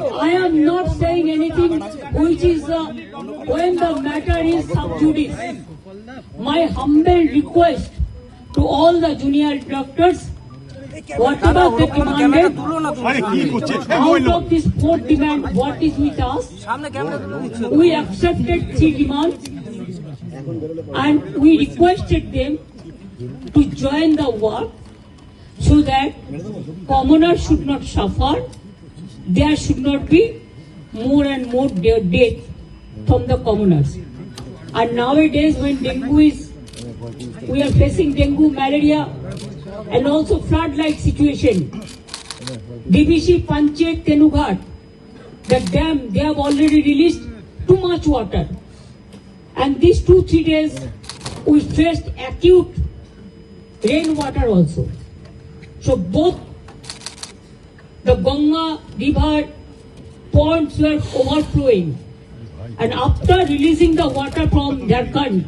I am not saying anything which is uh, when the matter is sub. My humble request to all the junior doctors, whatever they demanded, out of this fourth demand, what is with us, we accepted three demands and we requested them to join the work so that commoners should not suffer, there should not be more and more de- death from the commoners. And nowadays when dengue is, we are facing dengue, malaria and also flood-like situation. DBC Panchet Tenughat, the dam, they have already released too much water. And these two, three days, we faced acute rainwater also. So both the Ganga river ponds were overflowing. And after releasing the water from Jharkhand,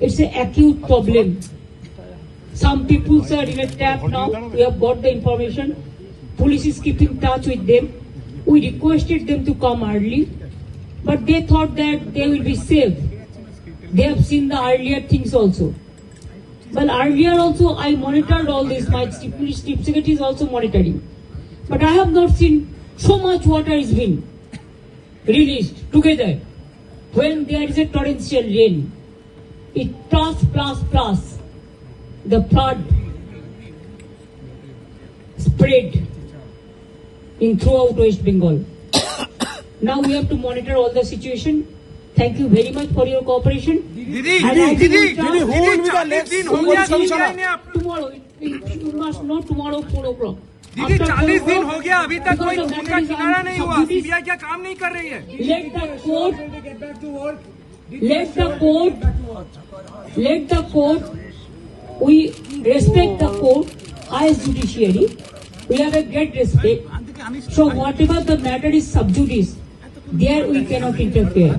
it's an acute problem. Some people are in a trap now. We have got the information. Police is keeping touch with them. We requested them to come early, but they thought that they will be safe. They have seen the earlier things also. Well, earlier also I monitored all this. My chief secretary is also monitoring. But I have not seen so much water is being released together. When there is a torrential rain, it plus, plus, plus, the flood spread in throughout West Bengal. now we have to monitor all the situation. Thank you very much for your cooperation. Didi, Didi, Didi, Didi, tomorrow? Not tomorrow, 4 o'clock. दीदी तो चालीस दिन हो गया अभी तक कोई तो खून का किनारा नहीं हुआ। सीबीआई क्या काम नहीं कर रही है? Let the court let the court let the court we respect the court as judiciary, we have a great respect. So whatever the matter is sub judice, there we cannot interfere.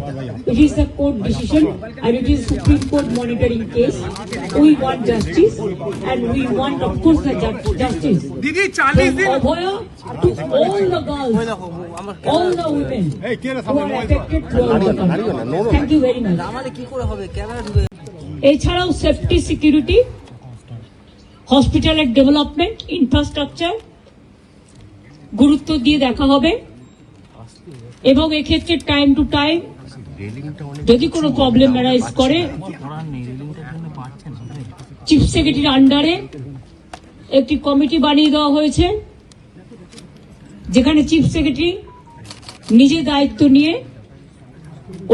It is a court decision and it is Supreme Court monitoring case. We want justice and we want, of course, the ju justice. Didi, Charlie's to all the girls, all the women who are affected throughout the country. Thank you very much. এছাড়াও safety security হসপিটালের development infrastructure গুরুত্ব দিয়ে দেখা হবে এবং এক্ষেত্রে time to time যদি কোনো প্রবলেম অ্যারাইজ করে চিফ সেক্রেটারির আন্ডারে একটি কমিটি বানিয়ে দেওয়া হয়েছে, যেখানে চিফ সেক্রেটারি নিজে দায়িত্ব নিয়ে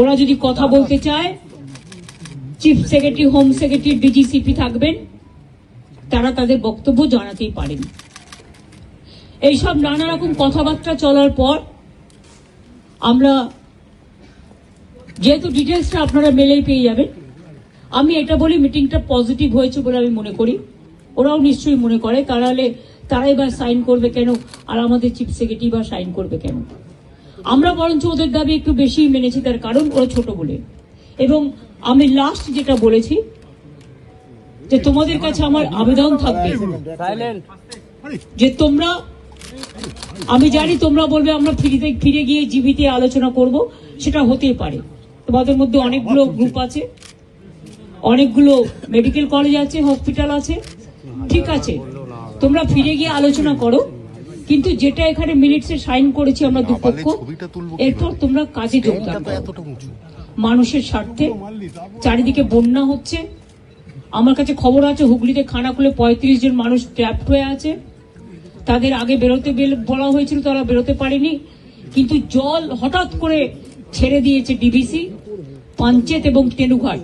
ওরা যদি কথা বলতে চায় chief secretary home secretary DG CP থাকবেন, তারা তাদের বক্তব্য জানাতেই পারেন। এইসব নানা রকম কথাবার্তা চলার পর আমরা যেহেতু ডিটেলসটা আপনারা মেলেই পেয়ে যাবেন আমি এটা বলি মিটিংটা পজিটিভ হয়েছে বলে আমি মনে করি। ওরাও নিশ্চয়ই মনে করে তাহলে তারাই বা সাইন করবে কেন আর আমাদের চিফ সেক্রেটারি বা সাইন করবে কেন। আমরা বরঞ্চ ওদের দাবি একটু বেশি মেনেছি তার কারণ ওরা ছোট বলে। এবং আমি লাস্ট যেটা বলেছি যে তোমাদের কাছে আমার আবেদন থাকবে। যে তোমরা আমি জানি তোমরা বলবে আমরা ফিরিতে ফিরে গিয়ে জীবিতে আলোচনা করব সেটা হতেই পারে। তোমাদের মধ্যে অনেকগুলো গ্রুপ আছে অনেকগুলো মেডিকেল কলেজ আছে হসপিটাল আছে ঠিক আছে। তোমরা ফিরে গিয়ে আলোচনা করো কিন্তু যেটা এখানে মিনিটসে সাইন করেছি আমরা দুপক্ষ এরপর তোমরা কাজে যোগদান করো মানুষের স্বার্থে চারিদিকে বন্যা হচ্ছে। আমার কাছে খবর আছে হুগলিতে খানা খুলে পঁয়ত্রিশ জন মানুষ ট্র্যাপ হয়ে আছে। তাদের আগে বেরোতে বলা হয়েছিল, তারা বেরোতে পারেনি। কিন্তু জল হঠাৎ করে ছেড়ে দিয়েছে ডিবিসি, পাঞ্চেত এবং তেনুঘাট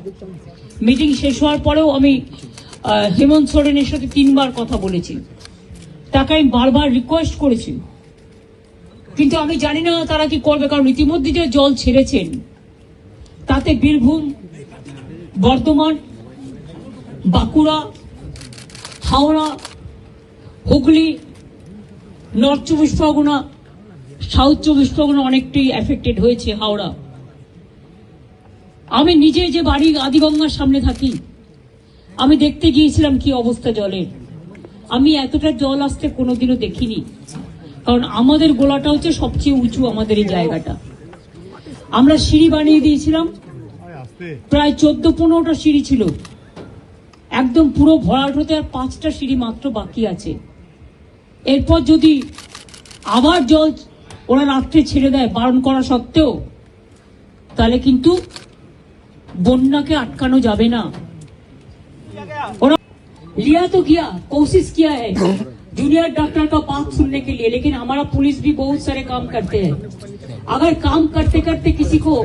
মিটিং শেষ হওয়ার পরেও আমি হেমন্ত সোরেনের সাথে তিনবার কথা বলেছি। তাকে আমি বারবার রিকোয়েস্ট করেছি। কিন্তু আমি জানি না তারা কি করবে, কারণ ইতিমধ্যে যে জল ছেড়েছেন, তাতে বীরভূম, বর্ধমান, বাঁকুড়া, হাওড়া, হুগলি নর্থ চব্বিশ পরগনা সাউথ চব্বিশ পরগনা অনেকটাই এফেক্টেড হয়েছে হাওড়া। আমি নিজে যে বাড়ি আদিগঙ্গার সামনে থাকি, আমি দেখতে গিয়েছিলাম কি অবস্থা জলের। আমি এতটা জল আসতে কোনোদিনও দেখিনি, কারণ আমাদের গোলাটা হচ্ছে সবচেয়ে উঁচু আমাদের এই জায়গাটা। আমরা সিঁড়ি বানিয়ে দিয়েছিলাম, প্রায় চোদ্দ পনেরোটা সিঁড়ি ছিল। একদম পুরো ভরাট হতে আর পাঁচটা সিঁড়ি মাত্র বাকি আছে। এরপর যদি আবার জল ওরা রাত্রে ছেড়ে দেয় বারণ করা সত্ত্বেও তাহলে কিন্তু বন্যাকে আটকানো যাবে না ওরা लिया तो किया कोशिश किया है जूनियर डॉक्टर का बात सुनने के लिए लेकिन हमारा पुलिस भी बहुत सारे काम करते हैं अगर काम करते करते किसी को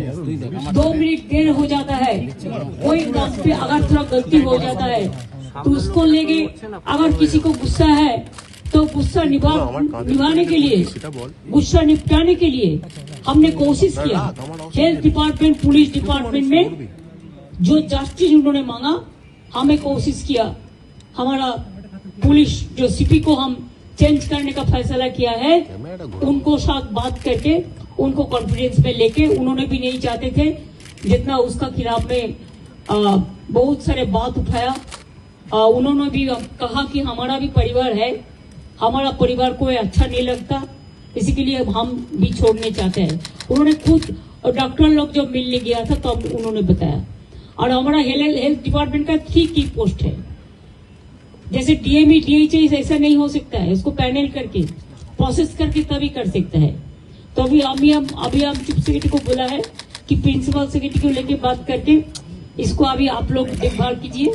दो मिनट देर हो जाता है कोई काम पे अगर थोड़ा गलती हो जाता है तो उसको लेके अगर किसी को गुस्सा है तो गुस्सा निभा निभाने के लिए गुस्सा निपटाने के लिए हमने कोशिश किया। हेल्थ डिपार्टमेंट पुलिस डिपार्टमेंट में जो जस्टिस उन्होंने मांगा हमें कोशिश किया। हमारा पुलिस जो सीपी को हम चेंज करने का फैसला किया है उनको साथ बात करके उनको कॉन्फिडेंस में लेके उन्होंने भी नहीं चाहते थे जितना उसका खिलाफ में आ, बहुत सारे बात उठाया। आ, उन्होंने भी कहा कि हमारा भी परिवार है हमारा परिवार को अच्छा नहीं लगता। इसी के लिए हम भी छोड़ने चाहते हैं। उन्होंने खुद डॉक्टर लोग जब मिलने गया था, तब उन्होंने बताया। और हमारा हेल्थ डिपार्टमेंट का थ्री की पोस्ट है। जैसे डीएमई डीएचएस ऐसा नहीं हो सकता है। उसको पैनल करके, प्रोसेस करके तभी कर सकता है। तो अभी अभी हम अभी हम चीफ सेक्रेटरी को बोला है कि प्रिंसिपल सेक्रेटरी को लेके बात करके इसको अभी आप लोग देखभाल कीजिए।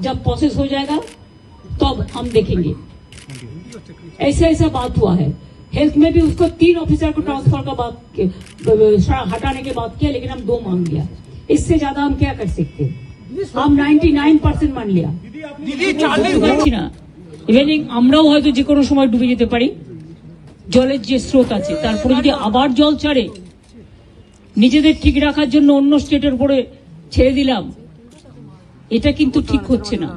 जब प्रोसेस हो जाएगा, तब तो हम देखेंगे। ऐसा ऐसा बात हुआ है हेल्थ में भी उसको तीन ऑफिसर को ट्रांसफर का बात के- हटाने के बात किया लेकिन हम दो मांग लिया इससे ज्यादा हम क्या कर सकते हैं हम 99 परसेंट मान लिया दीदी বলতে चालीस পারছি না ইভেনিং আমরাও হয়তো যে কোনো সময় ডুবে যেতে পারি জলের যে স্রোত আছে তারপরে যদি আবার জল ছাড়ে নিজেদের ঠিক রাখার জন্য অন্য স্টেটের উপরে ছেড়ে দিলাম এটা কিন্তু ঠিক হচ্ছে না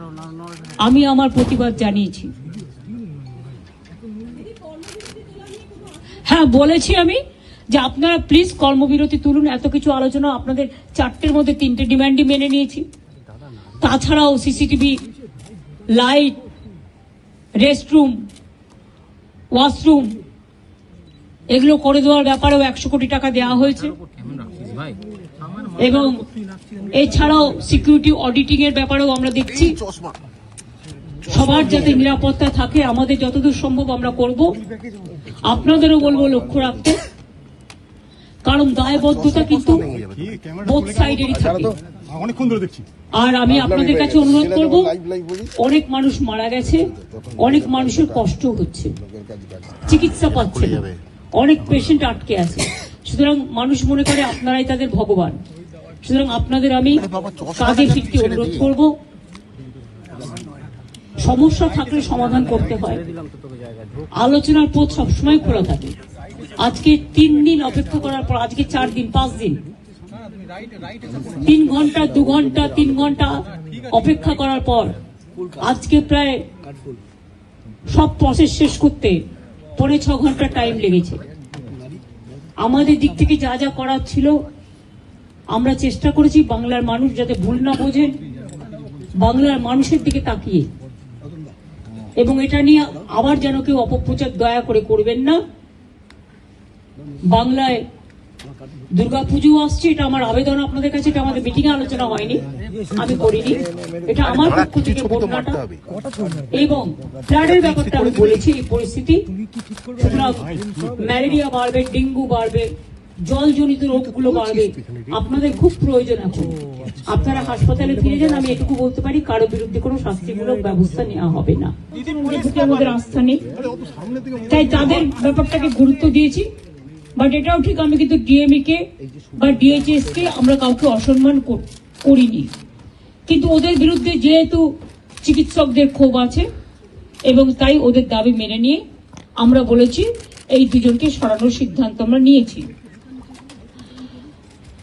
আমি আমার প্রতিবাদ জানিয়েছি বলেছি আমি যে আপনারা প্লিজ কর্মবিরতি তুলুন। এত কিছু আলোচনা আপনাদের চারটের মধ্যে তিনটে ডিমান্ডই মেনে নিয়েছি। তাছাড়াও সিসিটিভি লাইট রেস্টরুম ওয়াশরুম এগুলো করে দেওয়ার ব্যাপারেও একশো কোটি টাকা দেওয়া হয়েছে। এবং এছাড়াও সিকিউরিটি অডিটিং এর ব্যাপারেও আমরা দেখছি। সবার যাতে নিরাপত্তা থাকে আমাদের যতদূর সম্ভব আমরা করব। আপনাদেরও বলব লক্ষ্য রাখতে। কারণ দায়বদ্ধতা কিন্তু বোথ সাইডেরই থাকে। আর আমি আপনাদের কাছে অনুরোধ করব অনেক মানুষ মারা গেছে অনেক মানুষের কষ্ট হচ্ছে। চিকিৎসা পাচ্ছে না। অনেক পেশেন্ট আটকে আছে। সুতরাং মানুষ মনে করে আপনারাই তাদের ভগবান। সুতরাং আপনাদের আমি কাজে ফিরতে অনুরোধ করব সমস্যা থাকলে সমাধান করতে হয়। আলোচনার পথ সবসময় খোলা থাকে। আজকে তিন দিন অপেক্ষা করার পর, আজকে চার দিন, পাঁচ দিন। তিন ঘণ্টা, দু ঘণ্টা, তিন ঘণ্টা অপেক্ষা করার পর, আজকে প্রায় সব প্রসেস শেষ করতে পরে ছ ঘণ্টা টাইম লেগেছে। আমাদের দিক থেকে যা যা করার ছিল, আমরা চেষ্টা করেছি বাংলার মানুষ যাতে ভুল না বোঝেন, বাংলার মানুষের দিকে তাকিয়ে। এবং এটা নিয়ে আবার যেন কেউ অপপ্রচার দয়া করে করবেন না। বাংলায় দুর্গাপুজো আসছে, এটা আমার আবেদন আপনাদের কাছে, এটা আমাদের মিটিং এ আলোচনা হয়নি, আমি করিনি। এটা আমার পক্ষ থেকে বন্যাটা এবং ফ্লাডের ব্যাপারটা আমি বলেছি, এই পরিস্থিতি। ম্যালেরিয়া বাড়বে, ডেঙ্গু বাড়বে জলজনিত রোগগুলো বাড়বে। আপনাদের খুব প্রয়োজন এখন। আপনারা হাসপাতালে ফিরে যান আমি এটুকু বলতে পারি কারও বিরুদ্ধে কোনো শাস্তিমূলক ব্যবস্থা নেওয়া হবে না। আমাদের আস্থা নেই। তাই তাদের ব্যাপারটাকে গুরুত্ব দিয়েছি। বাট এটাও ঠিক আমি কিন্তু ডিএমই কে বা ডিএইচএস কে আমরা কাউকে অসম্মান করিনি। কিন্তু ওদের বিরুদ্ধে যেহেতু চিকিৎসকদের ক্ষোভ আছে এবং তাই ওদের দাবি মেনে নিয়ে আমরা বলেছি এই দুজনকে সরানোর সিদ্ধান্ত আমরা নিয়েছি।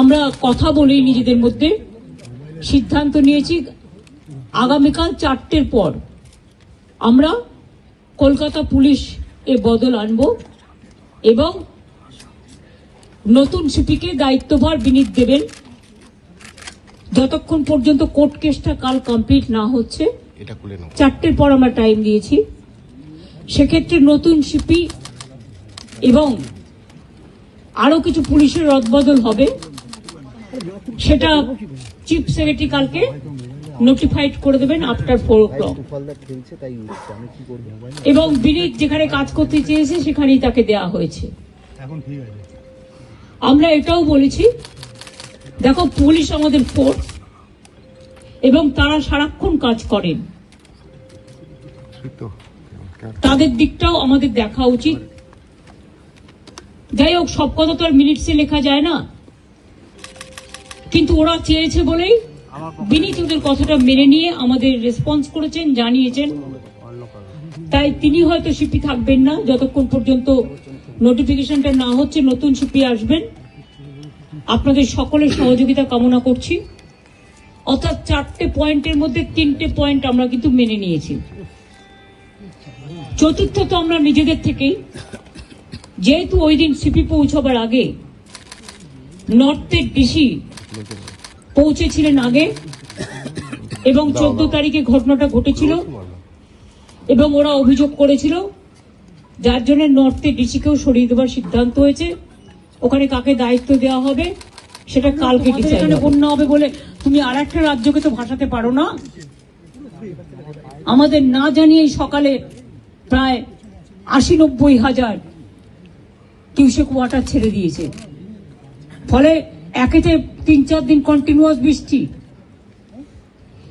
আমরা কথা বলি নিজেদের মধ্যে। সিদ্ধান্ত নিয়েছি আগামীকাল চারটের পর আমরা কলকাতা পুলিশ এ বদল আনব এবং নতুন সিপিকে দায়িত্বভার বিনীত দেবেন। যতক্ষণ পর্যন্ত কোর্ট কেসটা কাল কমপ্লিট না হচ্ছে চারটের পর আমরা টাইম দিয়েছি। সেক্ষেত্রে নতুন সিপি এবং আরও কিছু পুলিশের রদবদল হবে। সেটা চিফ সেক্রেটারি কালকে নোটিফাইড করে দেবেন আফটার ফোর ও ক্লক এবং বিনীত যেখানে কাজ করতে চেয়েছে সেখানেই তাকে দেয়া হয়েছে। আমরা এটাও বলেছি দেখো পুলিশ আমাদের ফোর্স এবং তারা সারাক্ষণ কাজ করেন। তাদের দিকটাও আমাদের দেখা উচিত। যাই হোক সব কথা তো আর মিনিটসে লেখা যায় না। কিন্তু ওরা চেয়েছে বলেই বিনীত ওদের কথাটা মেনে নিয়ে আমাদের রেসপন্স করেছেন, জানিয়েছেন। তাই তিনি হয়তো সিপি থাকবেন না, যতক্ষণ পর্যন্ত নোটিফিকেশনটা না হচ্ছে, নতুন সিপি আসবেন। আপনাদের সকলের সহযোগিতা কামনা করছি। অর্থাৎ চারটে পয়েন্টের মধ্যে তিনটে পয়েন্ট আমরা কিন্তু মেনে নিয়েছি। চতুর্থ তো আমরা নিজেদের থেকেই। যেহেতু ওই দিন সিপি পৌঁছাবার আগে নর্থের ডিসি পৌঁছেছিলেন আগে এবং চোদ্দ তারিখে ঘটনাটা ঘটেছিল এবং ওরা অভিযোগ করেছিল যার জন্য নর্থের ডিসিকেও সরিয়ে দেওয়ার সিদ্ধান্ত হয়েছে। ওখানে কাকে দায়িত্ব দেওয়া হবে সেটা কালকে এখানে বন্যা হবে বলে তুমি আর একটা রাজ্যকে তো ভাসাতে পারো না। আমাদের না জানিয়েই সকালে প্রায় আশি নব্বই হাজার কিউসেক ওয়াটার ছেড়ে দিয়েছে। ফলে একেতে তিন চার দিন কন্টিনিউয়াস বৃষ্টি,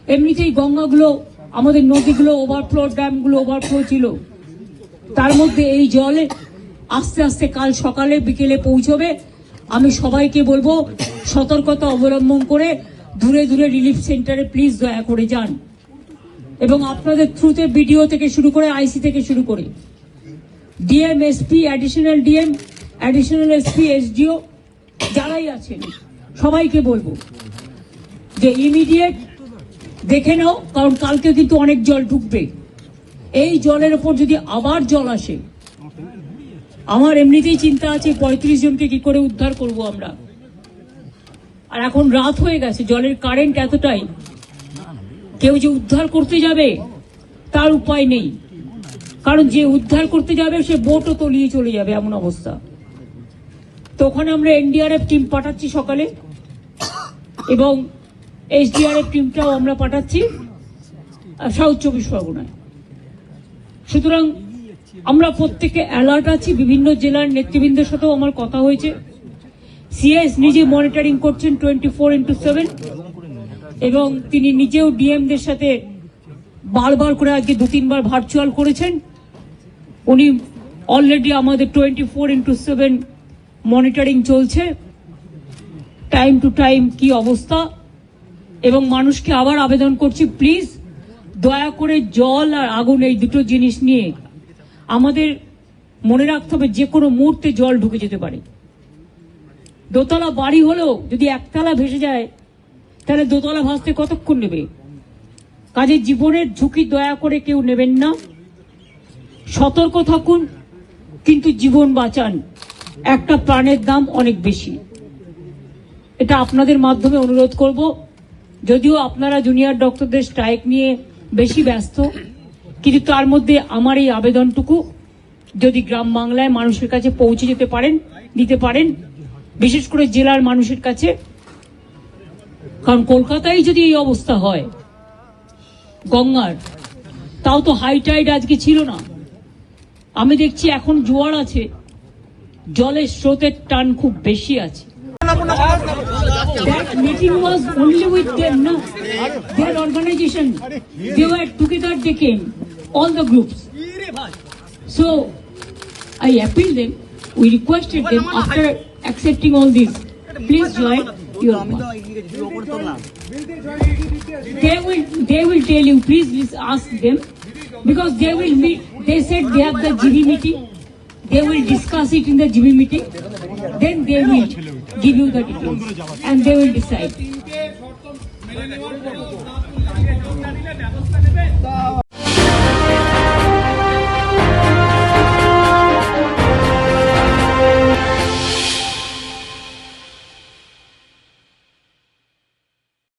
এমনিতেই গঙ্গাগুলো, আমাদের নদীগুলো ওভারফ্লো ড্যামগুলো ওভারফ্লো ছিল। তার মধ্যে এই জলে আস্তে আস্তে কাল সকালে, বিকেলে পৌঁছবে। আমি সবাইকে বলব, সতর্কতা অবলম্বন করে দূরে দূরে রিলিফ সেন্টারে প্লিজ দয়া করে যান। এবং আপনাদের থ্রুতে বিডিও থেকে শুরু করে আইসি থেকে শুরু করে। DM SP additional DM additional SP SDO আছেন সবাইকে বলব যে ইমিডিয়েট দেখে নাও, কারণ কালকে কিন্তু অনেক জল ঢুকবে। এই জলের ওপর যদি আবার জল আসে, আমার এমনিতেই চিন্তা আছে পঁয়ত্রিশ জনকে কি করে উদ্ধার করব আমরা। আর এখন রাত হয়ে গেছে, জলের কারেন্ট এতটাই। কেউ যে উদ্ধার করতে যাবে, তার উপায় নেই। কারণ যে উদ্ধার করতে যাবে, সে বোটও তলিয়ে চলে যাবে, এমন অবস্থা। তো ওখানে আমরা এনডিআরএফ টিম পাঠাচ্ছি সকালে। এবং এসডিআরএফ টিমটাও আমরা পাঠাচ্ছি সাউথ চব্বিশ পরগনায়। সুতরাং আমরা প্রত্যেকে অ্যালার্ট আছি, বিভিন্ন জেলার নেতৃবৃন্দের সাথেও আমার কথা হয়েছে। সিএস নিজে মনিটরিং করছেন টোয়েন্টি ফোর ইন্টু সেভেন, এবং তিনি নিজেও ডিএমদের সাথে বারবার করে আজকে দু তিনবার ভার্চুয়াল করেছেন। উনি অলরেডি আমাদের twenty four into seven monitoring চলছে। টাইম টু টাইম কি অবস্থা? এবং মানুষকে আবার আবেদন করছি প্লিজ দয়া করে জল আর আগুন এই দুটো জিনিস নিয়ে। আমাদের মনে রাখতে হবে, যে কোনো মুহূর্তে জল ঢুকে যেতে পারে। দোতলা বাড়ি হলেও যদি একতলা ভেসে যায়, তাহলে দোতলা ভাসতে কতক্ষণ নেবে? কাজে জীবনের ঝুঁকি দয়া করে কেউ নেবেন না। সতর্ক থাকুন, কিন্তু জীবন বাঁচান। একটা প্রাণের দাম অনেক বেশি। এটা আপনাদের মাধ্যমে অনুরোধ করব। যদিও আপনারা জুনিয়র ডক্টরদের স্ট্রাইক নিয়ে বেশি ব্যস্ত, কিন্তু তার মধ্যে আমার এই আবেদনটুকু যদি গ্রাম বাংলায় মানুষের কাছে পৌঁছে যেতে পারেন, দিতে পারেন, বিশেষ করে জেলার মানুষের কাছে। কারণ কলকাতায় যদি এই অবস্থা হয়, গঙ্গার, তাও তো হাই টাইড আজকে ছিল না। আমি দেখছি এখন জোয়ার আছে। জলের স্রোতের টান খুব বেশি আছে That meeting was only with them, no? Their organization. They were together, they came. All the groups. So, I appeal them, we requested them after accepting all this, please join your. They will, they will tell you, please, please ask them, because they will meet, they said they have the GD meeting, they will discuss it in the GB meeting, then they will give you the details and they will decide.